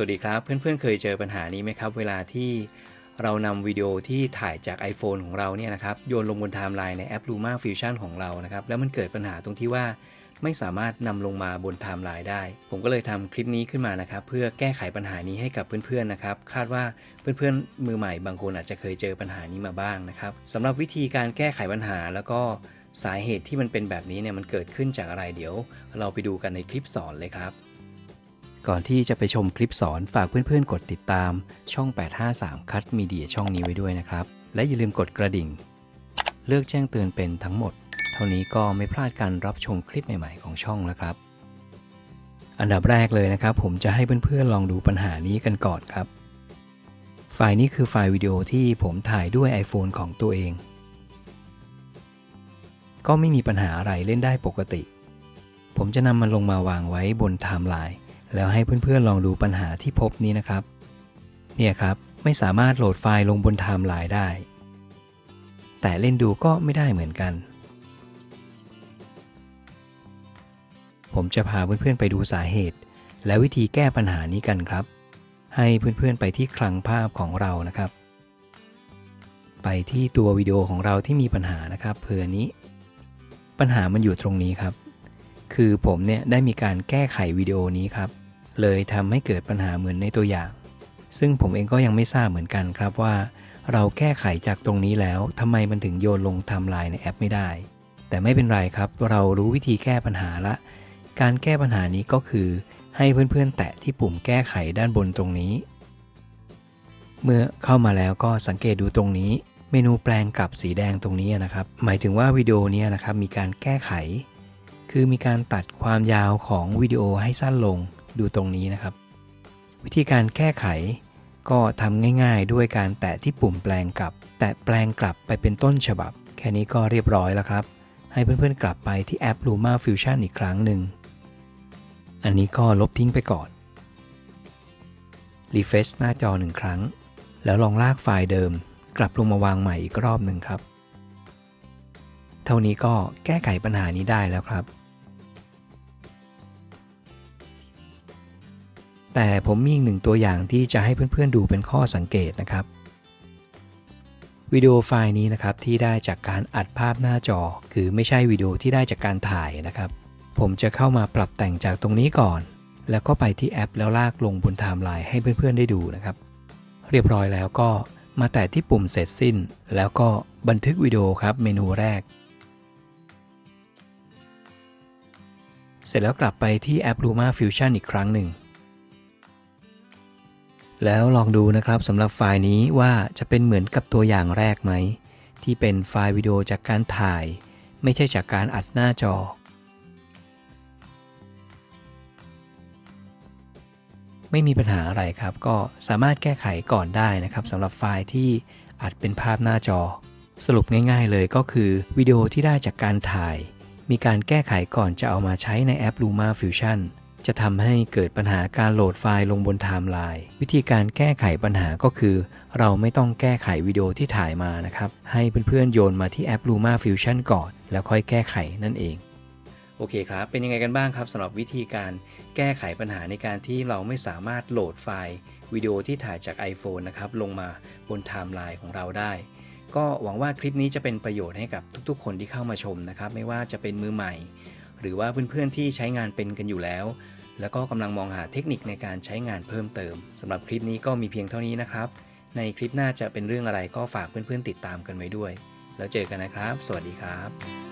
สวัสดีครับ เพื่อนๆ เคยเจอปัญหานี้ไหมครับ เวลาที่เรานำวิดีโอที่ถ่ายจาก iPhone ของเราเนี่ยนะครับโยนลงบนไทม์ไลน์ในแอป Luma Fusion ของเรานะครับแล้วมันเกิดปัญหาตรงที่ว่าไม่สามารถนำลงมาบนไทม์ไลน์ได้ ผมก็เลยทำคลิปนี้ขึ้นมานะครับ เพื่อแก้ไขปัญหานี้ให้กับเพื่อนๆนะครับ คาดว่าเพื่อนๆ มือใหม่บางคนอาจจะเคยเจอปัญหานี้มาบ้างนะครับสำหรับวิธีการแก้ไขปัญหาแล้วก็สาเหตุที่มันเป็นแบบนี้เนี่ยมันเกิดขึ้นจากอะไรเดี๋ยว เราไปดูกันในคลิปสอนเลยครับ ก่อนที่จะไปชมคลิปสอนฝากเพื่อนๆ กดติดตาม ช่อง 853 คัดมีเดียช่องนี้ไว้ด้วยนะครับ และอย่าลืมกดกระดิ่ง เลือกแจ้งเตือนเป็นทั้งหมด เท่านี้ก็ไม่พลาดการรับชมคลิปใหม่ๆของช่องแล้วครับ อันดับแรกเลยนะครับ ผมจะให้เพื่อนๆลองดูปัญหานี้กันก่อนครับ ไฟล์นี้คือไฟล์วิดีโอที่ผมถ่ายด้วย iPhone ของตัวเอง ก็ไม่มีปัญหาอะไรเล่นได้ปกติ ผมจะนำมันลงมาวางไว้บนไทม์ไลน์ แล้วให้เพื่อนๆลองดูปัญหาที่พบนี้นะครับ เนี่ยครับ ไม่สามารถโหลดไฟล์ลงบนไทม์ไลน์ได้ แต่เล่นดูก็ไม่ได้เหมือนกัน ผมจะพาเพื่อนๆไปดูสาเหตุ และวิธีแก้ปัญหานี้กันครับ ให้เพื่อนๆไปที่คลังภาพของเรานะครับ ไปที่ตัววิดีโอของเราที่มีปัญหานะครับเผื่อนี้ ปัญหามันอยู่ตรงนี้ครับคือผมเนี่ยได้มีการแก้ไขวิดีโอนี้ครับ เลยทำให้เกิดปัญหาเหมือนในตัวอย่าง ซึ่งผมเองก็ยังไม่ทราบเหมือนกันครับว่า เราแก้ไขจากตรงนี้แล้วทำไมมันถึงโยนลงไทม์ไลน์ในแอปไม่ได้ แต่ไม่เป็นไรครับ เรารู้วิธีแก้ปัญหาละ การแก้ปัญหานี้ก็คือ ให้เพื่อนๆ แตะที่ปุ่มแก้ไขด้านบนตรงนี้ เมื่อเข้ามาแล้วก็สังเกตดูตรงนี้ เมนูแปลงกลับสีแดงตรงนี้นะครับ หมายถึงว่าวิดีโอนี้นะครับมีการแก้ไข คือมีการตัดความยาวของวิดีโอให้สั้นลง ดูตรงนี้นะครับ วิธีการแก้ไขก็ทำง่ายๆ ด้วยการแตะที่ปุ่มแปลงกลับ แตะแปลงกลับไปเป็นต้นฉบับ แค่นี้ก็เรียบร้อยแล้วครับ ให้เพื่อนๆกลับไปที่แอป Luma Fusion อีกครั้งหนึ่ง อันนี้ก็ลบทิ้งไปก่อน Refresh หน้าจอหนึ่งครั้ง แล้วลองลากไฟล์เดิม กลับลงมาวางใหม่อีกรอบหนึ่งครับ เท่านี้ก็แก้ไขปัญหานี้ได้แล้วครับ แต่ผมมีอีกหนึ่งตัวอย่างที่จะให้เพื่อนๆดูเป็นข้อสังเกตนะครับ วิดีโอไฟล์นี้นะครับที่ได้จากการอัดภาพหน้าจอ คือไม่ใช่วิดีโอที่ได้จากการถ่ายนะครับ ผมจะเข้ามาปรับแต่งจากตรงนี้ก่อน แล้วก็ไปที่แอปแล้วลากลงบนไทม์ไลน์ให้เพื่อนๆได้ดูนะครับ เรียบร้อยแล้วก็มาแตะที่ปุ่มเสร็จสิ้น แล้วก็บันทึกวิดีโอครับเมนูแรกเสร็จแล้วกลับไปที่แอป Luma Fusion อีกครั้งหนึ่ง แล้วลองดูนะครับสำหรับไฟล์นี้ว่าจะเป็นเหมือนกับตัวอย่างแรกไหม ที่เป็นไฟล์วิดีโอจากการถ่าย ไม่ใช่จากการอัดหน้าจอ ไม่มีปัญหาอะไรครับ ก็สามารถแก้ไขก่อนได้นะครับสำหรับไฟล์ที่อัดเป็นภาพหน้าจอ สรุปง่าย ๆ เลยก็คือวิดีโอที่ได้จากการถ่าย มีการแก้ไขก่อนจะเอามาใช้ในแอป Luma Fusion จะทำให้เกิดปัญหาการโหลดไฟล์ลงบนไทม์ไลน์วิธีการแก้ไขปัญหาก็คือ เราไม่ต้องแก้ไขวิดีโอที่ถ่ายมานะครับ ให้เพื่อนๆโยนมาที่แอป Luma Fusion ก่อน แล้วค่อยแก้ไขนั่นเอง โอเคครับ เป็นยังไงกันบ้างครับสำหรับวิธีการแก้ไขปัญหาในการที่เราไม่สามารถโหลดไฟล์วิดีโอที่ถ่ายจาก iPhone นะครับลงมาบนไทม์ไลน์ของเราได้ก็หวังว่าคลิปนี้จะเป็นประโยชน์ให้กับทุกๆ คนที่เข้ามาชมนะครับ ไม่ว่าจะเป็นมือใหม่ หรือว่าเพื่อนๆที่ใช้งานเป็นกันอยู่แล้ว แล้วก็กำลังมองหาเทคนิคในการใช้งานเพิ่มเติมสำหรับคลิปนี้ก็มีเพียงเท่านี้นะครับ ในคลิปหน้าจะเป็นเรื่องอะไรก็ฝากเพื่อนๆติดตามกันไว้ด้วย แล้วเจอกันนะครับ สวัสดีครับ